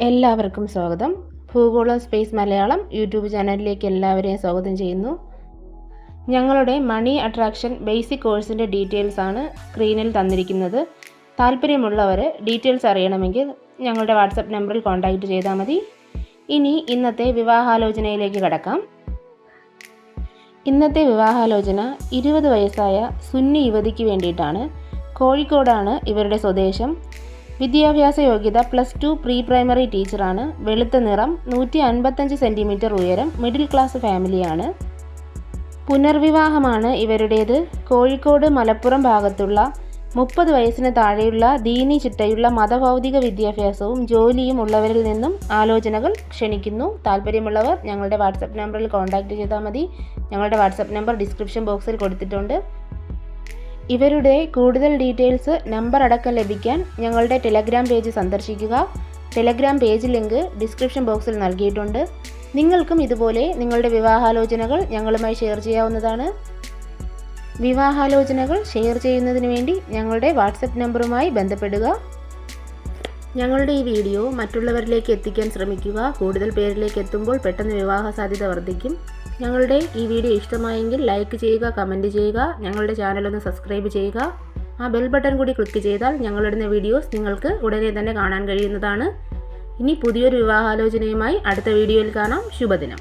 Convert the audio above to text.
എല്ലാവർക്കും സ്വാഗതം. ഭൂഗോള space Malayalam YouTube ചാനലിലേക്ക് എല്ലാവരെയും സ്വാഗതം ചെയ്യുന്നു. ഞങ്ങളുടെ മണി അട്രാക്ഷൻ ബേസിക് കോഴ്സിന്റെ ഡീറ്റെയിൽസ് ആണ് സ്ക്രീനിൽ തന്നിരിക്കുന്നത്. താല്പര്യമുള്ളവർ ഡീറ്റെയിൽസ് അറിയണമെങ്കിൽ ഞങ്ങളുടെ വാട്സപ്പ് നമ്പറിൽ കോൺടാക്റ്റ് ചെയ്താൽ മതി. ഇനി ഇന്നത്തെ വിവാഹാലോചനയിലേക്ക് കടക്കാം. ഇന്നത്തെ വിവാഹാലോചന ഇരുപത് വയസ്സായ സുന്നി യുവതിക്ക് വേണ്ടിയിട്ടാണ്. കോഴിക്കോടാണ് ഇവരുടെ സ്വദേശം. വിദ്യാഭ്യാസ യോഗ്യത പ്ലസ് ടു പ്രീ പ്രൈമറി ടീച്ചറാണ് വെളുത്ത നിറം നൂറ്റി അൻപത്തഞ്ച് സെന്റിമീറ്റർ ഉയരം മിഡിൽ ക്ലാസ് ഫാമിലിയാണ് പുനർവിവാഹമാണ് ഇവരുടേത്. കോഴിക്കോട് മലപ്പുറം ഭാഗത്തുള്ള മുപ്പത് വയസ്സിന് താഴെയുള്ള ദീനി ചിട്ടയുള്ള മതഭൗതിക വിദ്യാഭ്യാസവും ജോലിയും ഉള്ളവരിൽ നിന്നും ആലോചനകൾ ക്ഷണിക്കുന്നു. താല്പര്യമുള്ളവർ ഞങ്ങളുടെ വാട്സപ്പ് നമ്പറിൽ കോൺടാക്റ്റ് ചെയ്താൽ മതി. ഞങ്ങളുടെ വാട്സപ്പ് നമ്പർ ഡിസ്ക്രിപ്ഷൻ ബോക്സിൽ കൊടുത്തിട്ടുണ്ട്. ഇവരുടെ കൂടുതൽ ഡീറ്റെയിൽസ് നമ്പർ അടക്കം ലഭിക്കാൻ ഞങ്ങളുടെ ടെലഗ്രാം പേജ് സന്ദർശിക്കുക. ടെലഗ്രാം പേജ് ലിങ്ക് ഡിസ്ക്രിപ്ഷൻ ബോക്സിൽ നൽകിയിട്ടുണ്ട്. നിങ്ങൾക്കും ഇതുപോലെ നിങ്ങളുടെ വിവാഹാലോചനകൾ ഞങ്ങളുമായി ഷെയർ ചെയ്യാവുന്നതാണ്. വിവാഹാലോചനകൾ ഷെയർ ചെയ്യുന്നതിന് വേണ്ടി ഞങ്ങളുടെ വാട്സപ്പ് നമ്പറുമായി ബന്ധപ്പെടുക. ഞങ്ങളുടെ ഈ വീഡിയോ മറ്റുള്ളവരിലേക്ക് എത്തിക്കാൻ ശ്രമിക്കുക. കൂടുതൽ പേരിലേക്ക് എത്തുമ്പോൾ പെട്ടെന്ന് വിവാഹ സാധ്യത വർദ്ധിക്കും. ഞങ്ങളുടെ ഈ വീഡിയോ ഇഷ്ടമായെങ്കിൽ ലൈക്ക് ചെയ്യുക കമന്റ് ചെയ്യുക ഞങ്ങളുടെ ചാനലൊന്ന് സബ്സ്ക്രൈബ് ചെയ്യുക. ആ ബെൽ ബട്ടൺ കൂടി ക്ലിക്ക് ചെയ്താൽ ഞങ്ങളിടുന്ന വീഡിയോസ് നിങ്ങൾക്ക് ഉടനെ തന്നെ കാണാൻ കഴിയുന്നതാണ്. ഇനി പുതിയൊരു വിവാഹാലോചനയുമായി അടുത്ത വീഡിയോയിൽ കാണാം. ശുഭദിനം.